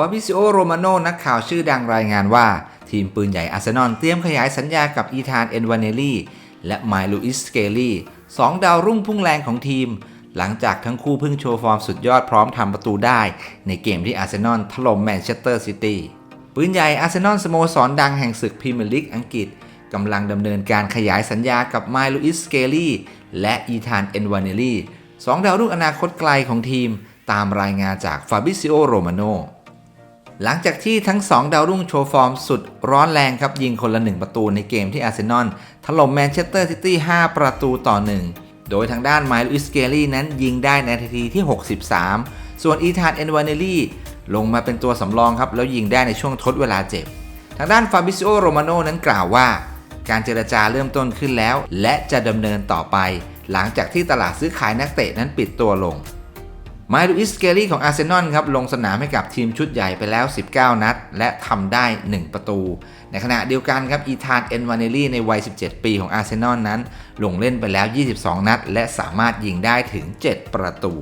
ฟอบิซิโอ โรมาโนนักข่าวชื่อดังรายงานว่า ทีมปืนใหญ่อาร์เซนอลเตรียมขยายสัญญากับอีธาน เอ็นวานเนลีและไมลูอิสเกลี่สองดาวรุ่งพุ่งแรงของทีม หลังจากทั้งคู่เพิ่งโชว์ฟอร์มสุดยอดพร้อมทำประตูได้ ในเกมที่อาร์เซนอลถล่มแมนเชสเตอร์ซิตี้ปืนใหญ่อาร์เซนอลสโมสรดังแห่งศึกพรีเมียร์ลีกอังกฤษกำลังดำเนินการขยายสัญญากับไมลูอิสเกลี่และอีธาน เอ็นวานเนลีสองดาวรุ่งอนาคตไกลของทีม ตามรายงานจากฟาบิซิโอ โรมาโน หลังจากที่ทั้ง 2 ดาวรุ่งโชว์ฟอร์มสุดร้อนแรงครับ ยิงคนละ 1 ประตูในเกมที่อาร์เซนอลถล่มแมนเชสเตอร์ซิตี้ 5 ประตูต่อ 1 โดยทางด้านไมล์อิสเกลี่นั้นยิงได้ในนาทีที่ 63 ส่วนอีธานเอนวานเนลลี่ลงมาเป็นตัวสำรองครับ แล้วยิงได้ในช่วงทดเวลาเจ็บ ทางด้านฟาบิซิโอโรมาโนนั้นกล่าวว่า การเจรจาเริ่มต้นขึ้นแล้ว และจะดำเนินต่อไป หลังจากที่ตลาดซื้อขายนักเตะนั้นปิดตัวลง ไมลูอิสเกลี่ของอาร์เซนอลครับลงสนามให้กับทีมชุดใหญ่ไปแล้ว 19 นัด และทำได้ 1 ประตู ในขณะเดียวกันครับอีธานเอ็นวานเนลี่ในวัย 17 ปีของอาร์เซนอลนั้น ลงเล่นไปแล้ว 22 นัด และสามารถยิงได้ถึง 7 ประตู